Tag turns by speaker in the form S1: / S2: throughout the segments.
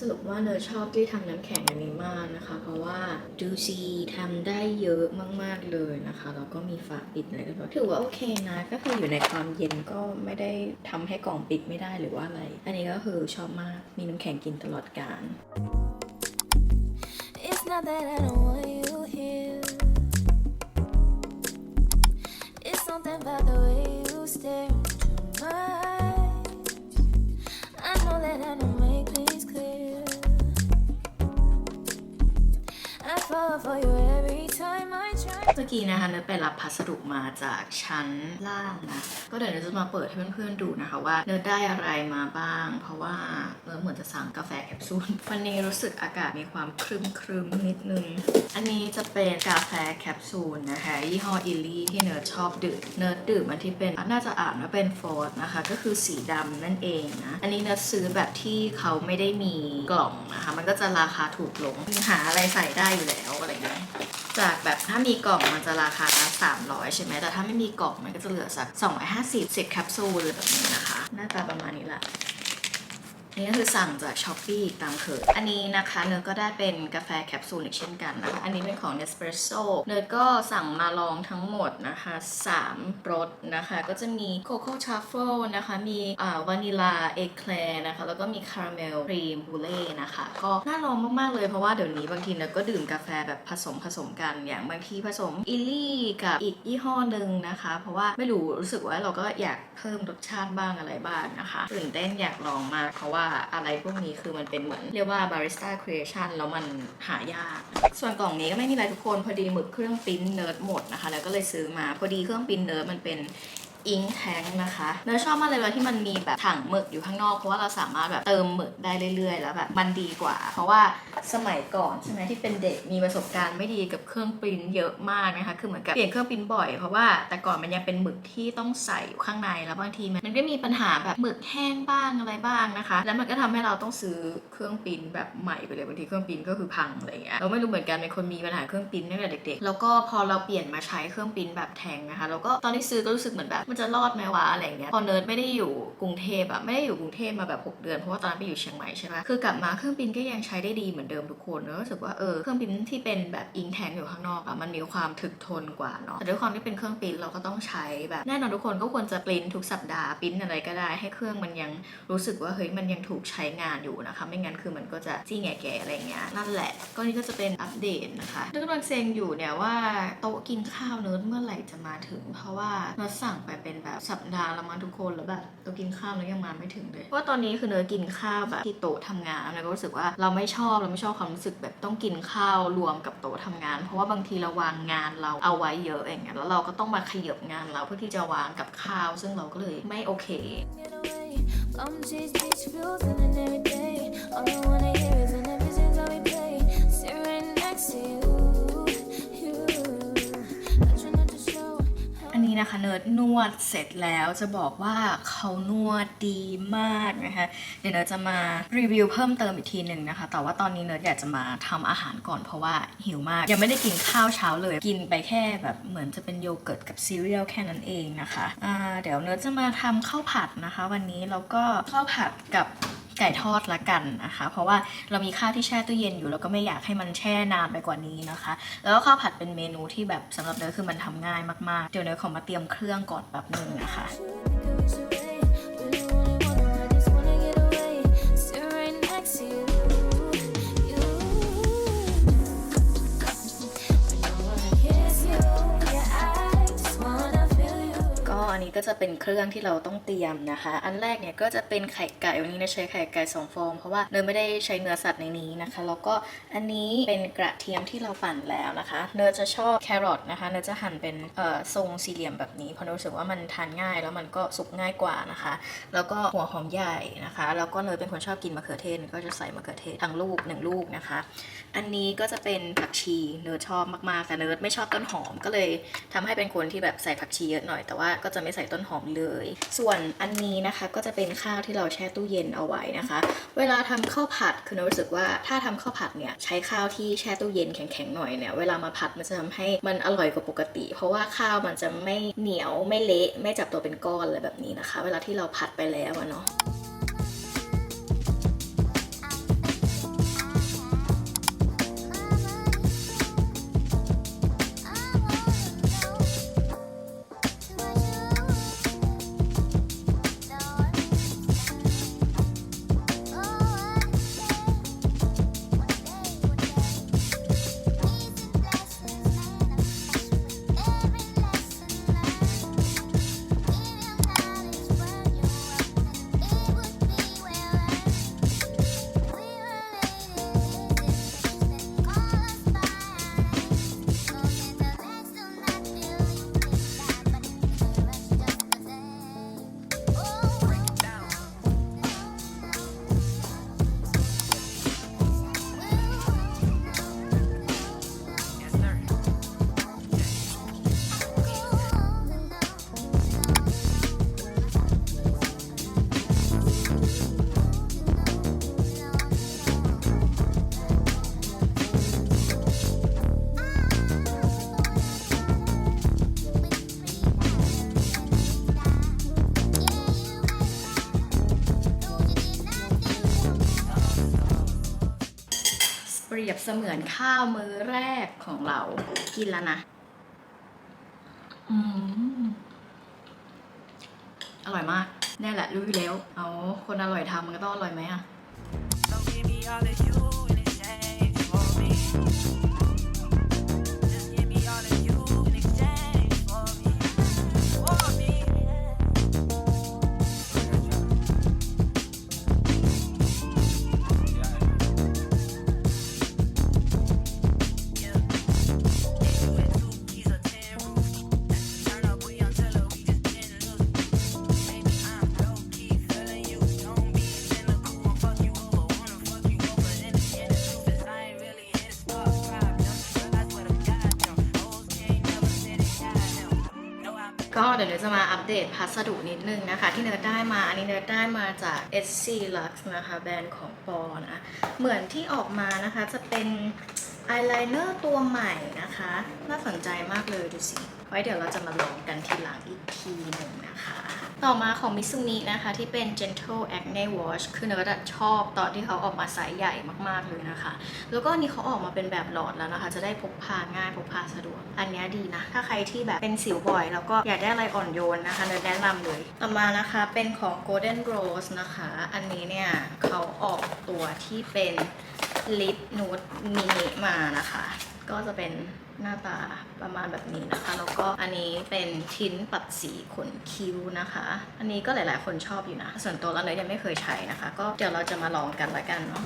S1: สรุปว่าเนยชอบที่ทำน้ำแข็งอันนี้มากนะคะ เพราะว่าดูซีทำได้เยอะมากๆเลยนะคะแล้วก็มีฝาปิดอะไรก็ถือว่าโอเคนะก็คืออยู่ในความเย็นก็ไม่ได้ทำให้กล่องปิดไม่ได้หรือว่าอะไร อันนี้ก็คือชอบมากมีน้ำแข็งกินตลอดกาล
S2: It's not that I don't want you here. It's something about the way you stare into my eyes. I know that I don't
S1: เมื่อกี้นะคะเนยไปรับพัสดุมาจากชั้นล่างนะ ก็เดี๋ยวเนยจะมาเปิดให้เพื่อนๆดูนะคะว่าเนยได้อะไรมาบ้าง เพราะว่าเนยเหมือนจะสั่งกาแฟแคปซูล วันนี้รู้สึกอากาศมีความครึมครึมๆนิดนึง อันนี้จะเป็นกาแฟแคปซูลนะคะ ยี่ห้ออิลลี่ที่เนยชอบดื่ม เนยดื่มอันที่เป็นน่าจะอ่านว่าเป็นโฟร์นะคะ ก็คือสีดำนั่นเองนะ อันนี้เนยซื้อแบบที่เขาไม่ได้มีกล่องนะคะ มันก็จะราคาถูกลง หาอะไรใส่ได้อยู่แล้ว จากแบบถ้ามีกล่องมันจะราคา 300 ใช่ไหมแต่ถ้าไม่มีกล่องมันก็จะเหลือสัก250 10แคปซูลเลยแบบนี้นะคะ หน้าตาประมาณนี้แหละ นี่ก็คือสั่งจากช้อปปี้ตามเคย อันนี้นะคะเนยก็ได้เป็นกาแฟแคปซูลอีกเช่นกันนะคะ อันนี้เป็นของ Nespresso เนยก็สั่งมาลองทั้งหมดนะคะ 3รสนะคะ ก็จะมีโคโค่ทรัฟเฟิลนะคะ มีอ่าวานิลาเอแคลนะคะ แล้วก็มีคาราเมลครีมบูเล่นะคะ ก็น่าลองมาก ๆ เลยเพราะว่าเดี๋ยวนี้บางทีเนยก็ดื่มกาแฟแบบผสมผสมกันอย่างบางทีผสมอิลลี่กับอีกยี่ห้อหนึ่งนะคะ เพราะว่าไม่รู้รู้สึกว่าเราก็อยากเพิ่มรสชาติบ้างอะไรบ้างนะคะตื่นเต้นอยากลองมากเพราะว่าอะไรพวกนี้คือมันเป็นเหมือนเรียกว่า barista creation แล้วมันหายาก ส่วนกล่องนี้ก็ไม่มีอะไรทุกคนพอดีหมึกเครื่องปิ้นเนิร์ดหมดนะคะ แล้วก็เลยซื้อมาพอดีเครื่องปิ้นเนิร์ดมันเป็น อิงแทงนะคะเนยชอบมากเลยเวลาที่มันมีแบบถังหมึกอยู่ข้างนอกเพราะว่าเราสามารถแบบเติมหมึกได้เรื่อย ๆ แล้วแบบมันดีกว่า เพราะว่าสมัยก่อนใช่ไหมที่เป็นเด็กมีประสบการณ์ไม่ดีกับเครื่องปริ้นเยอะมากนะคะคือเหมือนกับเปลี่ยนเครื่องปริ้นบ่อยเพราะว่าแต่ก่อนมันยังเป็นหมึกที่ต้องใส่อยู่ข้างในแล้วบางทีมันมันก็มีปัญหาแบบหมึกแห้งบ้างอะไรบ้างนะคะ แล้วมันก็ทำให้เราต้องซื้อเครื่องปริ้นแบบใหม่ไปเลยบางทีเครื่องปริ้นก็คือพังอะไรเงี้ยเราไม่รู้เหมือนกันเป็นคนมีปัญหาเครื่องปริ้นตั้งแต่เด็กๆแล้วก็พอเราเปลี่ยนมาใช้เครื่องปริ้นแบบแทงนะคะแล้วก็ตอนที่ซื้อก็รู้สึกเหมือนแบบมันจะรอดไหมวะอะไรเงี้ยพอเนิร์ดไม่ได้อยู่กรุงเทพอะไม่ได้อยู่กรุงเทพมาแบบ 6 เดือนเพราะว่าตอนนั้นไปอยู่เชียงใหม่ใช่ไหมคือกลับมาเครื่องปริ้นก็ยังใช้ได้ดีเหมือนเดิมทุกคนแล้วรู้สึกว่าเออเครื่องปริ้นที่เป็นแบบอิงแทงอยู่ข้างนอกอะมันมีความถึกทนกว่าเนาะแต่ด้วยความที่เป็นเครื่องปริ้นเราก็ต้องใช้แบบแน่นอนทุกคนก็ควรจะปริ้นทุกสัปดาห์ปริ้นอะไรก็ได้ ให้เครื่องมันยังรู้สึกว่าเฮ้ยมันยังถูกใช้งานอยู่นะคะไม่งั้นคือมันก็จะจี้แง่แก่อะไรเงี้ยนั่นแหละก็นี่ก็จะเป็นอัปเดตนะคะนึกกำลังเซงอยู่เนี่ยว่าโต๊ะกินข้าวเนิร์ดเมื่อไหร่จะมาถึง เพราะว่าเนิร์ดสั่งไปเป็นแบบสัปดาห์ละมั้งทุกคนแล้วแบบต๊ะกินข้าวแล้วยังมาไม่ถึงเลยเพราะว่าตอนนี้คือเนิร์ดกินข้าวแบบที่โต๊ะทำงานแล้วก็รู้สึกว่าเราไม่ชอบเราไม่ชอบความรู้สึกแบบต้องกินข้าวรวมกับโต๊ะทำงาน เพราะว่าบางทีเราวางงานเราเอาไว้เยอะอย่างเงี้ยแล้วเราก็ต้องมาขยับงานเราเพื่อที่จะวางกับข้าว ซึ่งเราก็เลยไม่โอเค
S2: Get away. I'm chase beach views and every day. All I wanna hear is
S1: นนี้นะคะเนิร์ดนวดเสร็จแล้วจะบอกว่าเขานวดดีมากนะคะเดี๋ยวเนิร์ดจะมารีวิวเพิ่มเติมอีกทีหนึ่งนะคะ แต่ว่าตอนนี้เนิร์ดอยากจะมาทำอาหารก่อนเพราะว่าหิวมาก ยังไม่ได้กินข้าวเช้าเลย กินไปแค่แบบเหมือนจะเป็นโยเกิร์ตกับซีเรียลแค่นั้นเองนะคะเดี๋ยวเนิร์ดจะมาทำข้าวผัดนะคะ วันนี้แล้วก็ข้าวผัดกับ ไก่ทอดละกันนะคะ เพราะว่าเรามีข้าวที่แช่ตู้เย็นอยู่ แล้วก็ไม่อยากให้มันแช่นานไปกว่านี้นะคะ แล้วก็ข้าวผัดเป็นเมนูที่แบบสำหรับเนยคือมันทำง่ายมากๆ เดี๋ยวเนยขอมาเตรียมเครื่องก่อนแบบนึงนะคะ ก็จะเป็นเครื่องที่เราต้องเตรียมนะคะ อันแรกเนี่ยก็จะเป็นไข่ไก่วันนี้เนยใช้ไข่ไก่สองฟองเพราะว่าเนยไม่ได้ใช้เนื้อสัตว์ในนี้นะคะ แล้วก็อันนี้เป็นกระเทียมที่เราปั่นแล้วนะคะ เนยจะชอบแครอทนะคะ เนยจะหั่นเป็นเออทรงสี่เหลี่ยมแบบนี้เพราะเนยรู้สึกว่ามันทานง่าย แล้วมันก็สุกง่ายกว่านะคะ แล้วก็หัวหอมใหญ่นะคะ แล้วก็เนยเป็นคนชอบกินมะเขือเทศก็จะใส่มะเขือเทศทั้งลูกหนึ่งลูกนะคะ อันนี้ก็จะเป็นผักชีเนิร์ดชอบมากๆแต่เนิร์ดไม่ชอบต้นหอมก็เลยทำให้เป็นคนที่แบบใส่ผักชีเยอะหน่อยแต่ว่าก็จะไม่ใส่ต้นหอมเลย ส่วนอันนี้นะคะก็จะเป็นข้าวที่เราแช่ตู้เย็นเอาไว้นะคะ เวลาทำข้าวผัดคือเนิร์ดรู้สึกว่าถ้าทำข้าวผัดเนี่ยใช้ข้าวที่แช่ตู้เย็นแข็งๆหน่อยเนี่ยเวลามาผัดมันจะทำให้มันอร่อยกว่าปกติ เพราะว่าข้าวมันจะไม่เหนียวไม่เละไม่จับตัวเป็นก้อนอะไรแบบนี้นะคะ เวลาที่เราผัดไปแล้วอะเนาะ เปรียบเสมือนข้าวมื้อแรกของเรา กินแล้วนะ อืม อร่อยมาก แน่แหละรู้อยู่แล้ว เอาคนอร่อยทำมันก็ต้องอร่อยไหมอะ เดตพัสดุนิดนึงนะคะ ที่เนยได้มา อันนี้เนยได้มาจาก SC Lux นะคะ แบรนด์ของปอนะ เหมือนที่ออกมานะคะจะเป็น อายไลเนอร์ตัวใหม่นะคะ น่าสนใจมากเลยดูสิ ไว้เดี๋ยวเราจะมาลองกันทีหลังอีกทีหนึ่งนะคะ ต่อมาของมิซุมินะคะ ที่เป็น Gentle Acne Wash คือเนยอะชอบตอนที่เขาออกมาไซส์ใหญ่มากๆเลยนะคะ แล้วก็นนี้เขาออกมาเป็นแบบหลอดแล้วนะคะ จะได้พกพาง่ายพกพาสะดวก อันนี้ดีนะ ถ้าใครที่แบบเป็นสิวบ่อย แล้วก็อยากได้อะไรอ่อนโยนนะคะเนยแนะนำเลย ต่อมานะคะเป็นของ Golden Rose นะคะ อันนี้เนี่ยเขาออกตัวที่เป็น ลิปนูดมินิมานะคะ ก็จะเป็นหน้าตาประมาณแบบนี้นะคะ แล้วก็อันนี้เป็นทิ้นปัดสีขนคิ้วนะคะ อันนี้ก็หลายๆ คนชอบอยู่นะ ส่วนตัวเราเนยยังไม่เคยใช้นะคะ ก็เดี๋ยวเราจะมาลองกันละกันเนาะ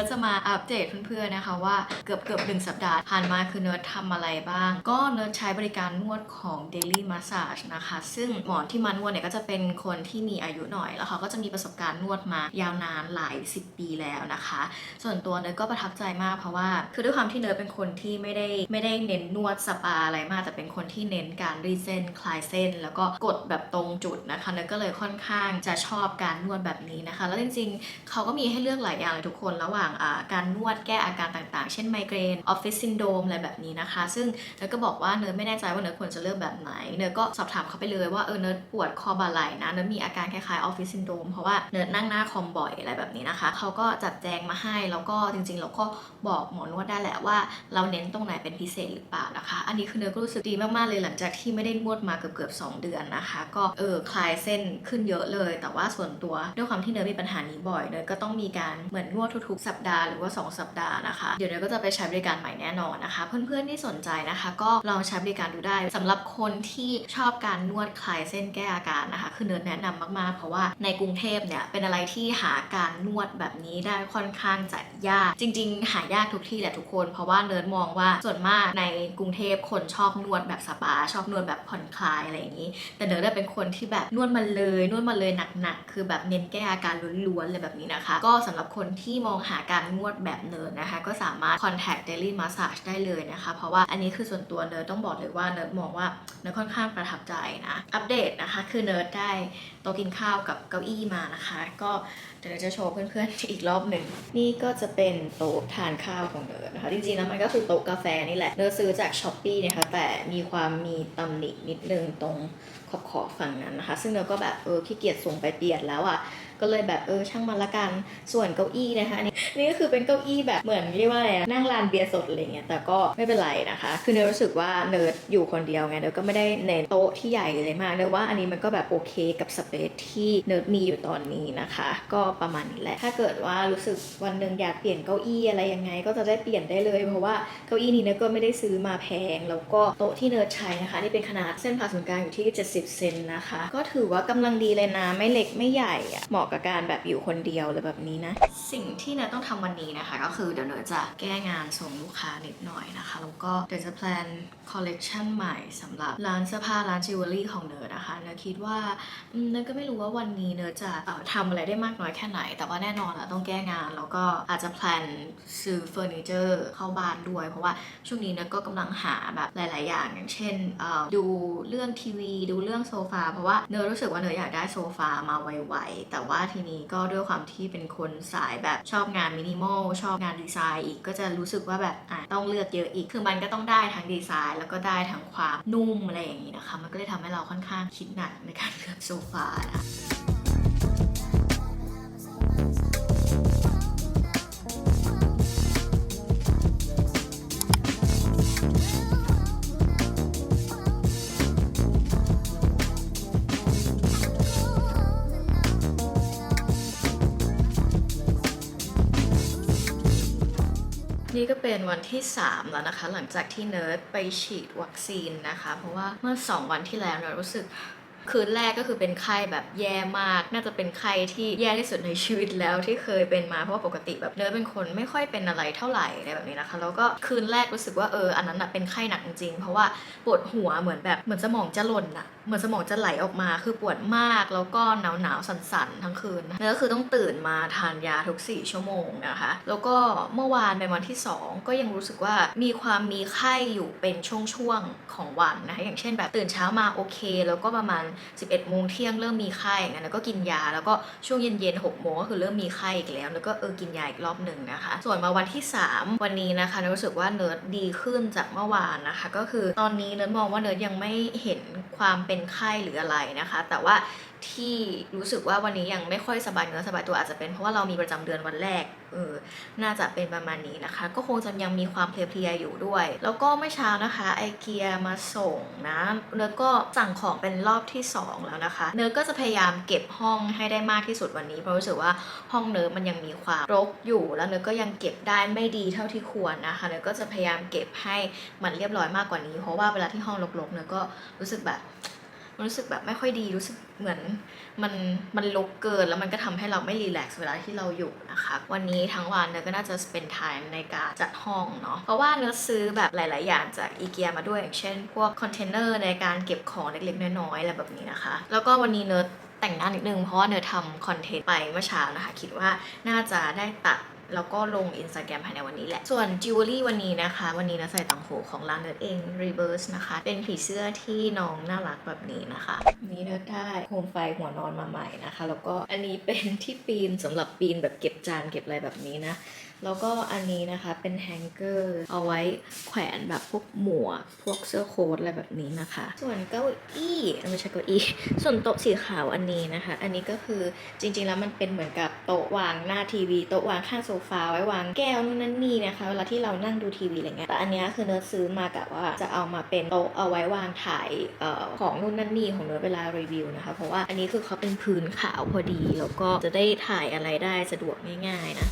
S1: ร์ดจะมาอัปเดตเพื่อนๆนะคะว่าเกือบเกือบหนึ่งสัปดาห์ผ่านมาคือเนิร์ดทำอะไรบ้าง ก็เนิร์ดใช้บริการนวดของ Daily Massage นะคะ ซึ่งหมอที่มานวดเนี่ยก็จะเป็นคนที่มีอายุหน่อย แล้วเขาก็จะมีประสบการณ์นวดมายาวนานหลาย 10 ปีแล้วนะคะ ส่วนตัวเนิร์ดก็ประทับใจมากเพราะว่า คือด้วยความที่เนิร์ดเป็นคนที่ไม่ได้ไม่ได้เน้นนวดสปาอะไรมากแต่เป็นคนที่เน้นการรีเส้นคลายเส้น แล้วก็กดแบบตรงจุดนะคะเนิร์ดก็เลยค่อนข้างจะชอบการนวดแบบนี้นะคะ แล้วจริงๆ เขาก็มีให้เลือกหลายอย่างเลยทุกคนระหว่างอ่าการนวดแก้อาการต่างๆ เช่นไมเกรนออฟฟิศซินโดมอะไรแบบนี้นะคะ ซึ่งเนิร์ดก็บอกว่าเนิร์ดไม่แน่ใจว่าเนิร์ดควรจะเลือกแบบไหน เนิร์ดก็สอบถามเขาไปเลยว่าเออเนิร์ดปวดคอบ่าไหล่นะเนิร์ดมีอาการคล้ายๆออฟฟิศซินโดมเพราะว่าเนิร์ดนั่งหน้าคอมบ่อยอะไรแบบนี้นะคะเขาก็จัดแจงมาให้แล้วก็จริงๆเราก็บอกหมอนวดได้แหละว่า เราเน้นตรงไหนเป็นพิเศษหรือเปล่านะคะ อันนี้คือเนิร์ดก็รู้สึกดีมากๆเลยหลังจากที่ไม่ได้นวดมาเกือบๆสองเดือนนะคะ ก็เออคลายเส้นขึ้นเยอะเลย แต่ว่าส่วนตัวด้วยความที่เนิร์ดมีปัญหานี้บ่อยเนิร์ดก็ต้องมีการเหมือนนวดทุกๆสัปดาห์หรือว่า 2 สัปดาห์นะคะ เดี๋ยวเนิร์ดก็จะไปใช้บริการใหม่แน่นอนนะคะ เพื่อนๆที่สนใจนะคะ ก็ลองใช้บริการดูได้สำหรับคนที่ชอบการนวดคลายเส้นแก้อาการนะคะ คือเนิร์ดแนะนำมากๆ เพราะว่าในกรุงเทพเนี่ยเป็นอะไรที่หาการนวดแบบนี้ได้ค่อนข้างจะยาก จริง ๆ หายากทุกที่แหละทุกคน เพราะว่าเนิร์ดมองว่าส่วนมากในกรุงเทพคนชอบนวดแบบสปาชอบนวดแบบผ่อนคลายอะไรอย่างนี้ แต่เนิร์ดเป็นคนที่แบบนวดมาเลยนวดมาเลยหนักๆคือแบบเน้นแก้อาการล้วนๆเลยแบบนี้นะคะ ก็สำหรับคนที่มองหาการนวดแบบเนิร์ดนะคะ ก็สามารถ contact daily massage ได้เลยนะคะ เพราะว่าอันนี้คือส่วนตัวเนิร์ดต้องบอกเลยว่าเนิร์ดมองว่าเนิร์ดค่อนข้างประทับใจนะ อัปเดตนะคะ คือเนิร์ดได้โต๊ะกินข้าวกับเก้าอี้มานะคะ ก็เดี๋ยวจะโชว์เพื่อนๆอีกรอบหนึ่ง นี่ก็จะเป็นโต๊ะทานข้าวของเนิร์ดนะคะจริงๆแล้วมันก็คือโต๊ะกาแฟนี่แหละเนิร์ดซื้อจากช้อปปี้นะคะแต่มีความมีตำหนินิดนึงตรงขอบขอบฝั่งนั้นนะคะ ซึ่งเราก็แบบเออขี้เกียจส่งไปเปลี่ยนแล้วอะ่ะ ก็เลยแบบเออช่างมันละกัน ส่วนเก้าอี้นะคะอันนี่นี่ก็คือเป็นเก้าอี้แบบเหมือนเรียกว่าอะไรนั่งลานเบียร์สดอะไรเงี้ยแต่ก็ไม่เป็นไรนะคะ คือเนยรู้สึกว่าเนิร์ดอยู่คนเดียวไงเนิร์ดก็ไม่ได้เน้นโต๊ะที่ใหญ่เลยมากเนิร์ดว่าอันนี้มันก็แบบโอเคกับสเปซที่เนิร์ดมีอยู่ตอนนี้นะคะ ก็ประมาณนี้แหละถ้าเกิดว่ารู้สึกวันหนึ่งอยากเปลี่ยนเก้าอี้อะไรยังไง ก็จะได้เปลี่ยนได้เลย เพราะว่าเก้าอี้นี้เนิร์ดก็ไม่ได้ซื้อมาแพง แล้วก็โต๊ะที่เนิร์ดใช้นะคะนี่เป็นขนาดเส้นผ่าศูนย์กลางอยู่ที่ 70 เซนนะคะ ก็ถือว่ากำลังดีเลยนะไม่เล็กไม่ใหญ่เหมาะกับการแบบอยู่คนเดียวหรือแบบนี้นะ สิ่งที่เนยต้องทำวันนี้นะคะ ก็คือเดี๋ยวเนยจะแก้งานส่งลูกค้านิดหน่อยนะคะ แล้วก็เดี๋ยวจะแพลนคอลเลกชันใหม่สำหรับร้านเสื้อผ้าร้านจิวเวลรี่ของเนยนะคะเนยคิดว่าอืมเนยก็ไม่รู้ว่าวันนี้เนยจะเอ่อทำอะไรได้มากน้อยแค่ไหน แต่ว่าแน่นอนอะต้องแก้งานแล้วก็อาจจะแพลนซื้อเฟอร์นิเจอร์เข้าบ้านด้วย เพราะว่าช่วงนี้เนยก็กำลังหาแบบหลาย ๆ อย่างอย่างเช่นเอ่อดูเรื่องทีวี ดูเรื่องโซฟาเพราะว่าเนยรู้สึกว่าเนยอยากได้โซฟามาไว ๆ แต่ว่าทีนี้ก็ด้วยความที่เป็นคนสายแบบชอบงานมินิมอลชอบงานดีไซน์อีกก็จะรู้สึกว่าแบบอะต้องเลือกเยอะอีก คือมันก็ต้องได้ทั้งดีไซน์ แล้วก็ได้ทั้งความนุ่มอะไรอย่างนี้นะคะ มันก็เลยทำให้เราค่อนข้างคิดหนักในการเลือกโซฟานะ นี่ก็เป็นวันที่ 3 แล้วนะคะ หลังจากที่เนิร์ดไปฉีดวัคซีนนะคะ เพราะว่าเมื่อ 2 วันที่แล้วเนิร์ดรู้สึก คืนแรกก็คือเป็นไข้แบบแย่มาก น่าจะเป็นไข้ที่แย่ที่สุดในชีวิตแล้วที่เคยเป็นมาเพราะว่าปกติแบบเนิร์ดเป็นคนไม่ค่อยเป็นอะไรเท่าไหร่อะไรแบบนี้นะคะแล้วก็คืนแรกรู้สึกว่าเอออันนั้นนะเป็นไข้หนักจริงๆเพราะว่าปวดหัวเหมือนแบบเหมือนสมองจะหล่นอะเหมือนสมองจะไหลออกมาคือปวดมากแล้วก็หนาวหนาวสั่นๆทั้งคืนนะแล้วก็คือต้องตื่นมาทานยาทุก 4 ชั่วโมงนะคะแล้วก็เมื่อวานเป็นวันที่ 2 ก็ยังรู้สึกว่ามีความมีไข้อยู่เป็นช่วงๆของวันนะคะอย่างเช่นแบบตื่นเช้ามาโอเค แล้วก็ประมาณ11โมงเที่ยงเริ่มมีไข้อย่างนั้นแล้วก็กินยาแล้วก็ช่วงเย็นๆ6โมงก็คือเริ่มมีไข้อีกแล้ว แล้วก็เออกินยาอีกรอบหนึ่งนะคะ ส่วนมาวันที่ 3 วันนี้นะคะเนยรู้สึกว่าเนิร์ดดีขึ้นจากเมื่อวานนะคะ ก็คือตอนนี้เนิร์ดมองว่าเนิร์ดยังไม่เห็นความเป็นไข้หรืออะไรนะคะ แต่ว่าที่รู้สึกว่าวันนี้ยังไม่ค่อยสบายเนื้อสบายตัวอาจจะเป็นเพราะว่าเรามีประจำเดือนวันแรกเออน่าจะเป็นประมาณนี้นะคะ ก็คงจะยังมีความเพลียๆอยู่ด้วย แล้วก็เมื่อเช้านะคะไอเกียมาส่งนะเนยก็สั่งของเป็นรอบที่ 2 แล้วนะคะ เนยก็จะพยายามเก็บห้องให้ได้มากที่สุดวันนี้เพราะรู้สึกว่าห้องเนยมันยังมีความรกอยู่ แล้วเนยก็ยังเก็บได้ไม่ดีเท่าที่ควรนะคะ เนยก็จะพยายามเก็บให้มันเรียบร้อยมากกว่านี้ เพราะว่าเวลาที่ห้องรกๆเนยก็รู้สึกแบบ มันรู้สึกแบบไม่ค่อยดีรู้สึกเหมือนมันมันลกเกินแล้วมันก็ทำให้เราไม่รีแลกซ์เวลาที่เราอยู่นะคะวันนี้ทั้งวันเนยก็น่าจะเป็น time ในการจัดห้องเนาะเพราะว่าเนยซื้อแบบหลาย ๆ อย่างจากอีเกียมาด้วยอย่างเช่น พวกคอนเทนเนอร์ในการเก็บของเล็ก ๆ น้อย ๆ อะไรแบบนี้นะคะ แล้วก็วันนี้เนยแต่งหน้านิดนึงเพราะว่าเนยทำคอนเทนต์ไปเมื่อเช้านะคะ คิดว่าน่าจะได้ตัด แล้วก็ลง Instagram ภายในวันนี้แหละ ส่วนจิวเวลรี่วันนี้นะคะ วันนี้นะใส่ตังหูของร้านเนิร์ดเอง Reverse นะคะ เป็นผีเสื้อที่น้องน่ารักแบบนี้นะคะ นี่เนิร์ดได้โคมไฟหัวนอนมาใหม่นะคะ แล้วก็อันนี้เป็นที่ปีนสำหรับปีนแบบเก็บจานเก็บอะไรแบบนี้นะ แล้วก็อันนี้นะคะเป็นแฮงเกอร์เอาไว้แขวนแบบพวกหมวกพวกเสื้อโค้ทอะไรแบบนี้นะคะ ส่วนเก้าอี้อ้ยไม่ใช่เก้าอี้ ส่วนโต๊ะสีขาวอันนี้นะคะ อันนี้ก็คือจริงๆแล้วมันเป็นเหมือนกับโต๊ะวางหน้าทีวีโต๊ะวางข้างโซฟาไว้วางแก้วนู่นนั่นนี่นะคะเวลาที่เรานั่งดูทีวีอะไรเงี้ยแต่อันนี้คือเนิร์ดซื้อมากะว่าจะเอามาเป็นโต๊ะเอาไว้วางถ่ายออของนู่นนั่นนี่ของเนิร์ดเวลารีวิวนะคะ เพราะว่าอันนี้คือเขาเป็นพื้นขาวพอดี แล้วก็จะได้ถ่ายอะไรได้สะดวกง่าย ๆ นะ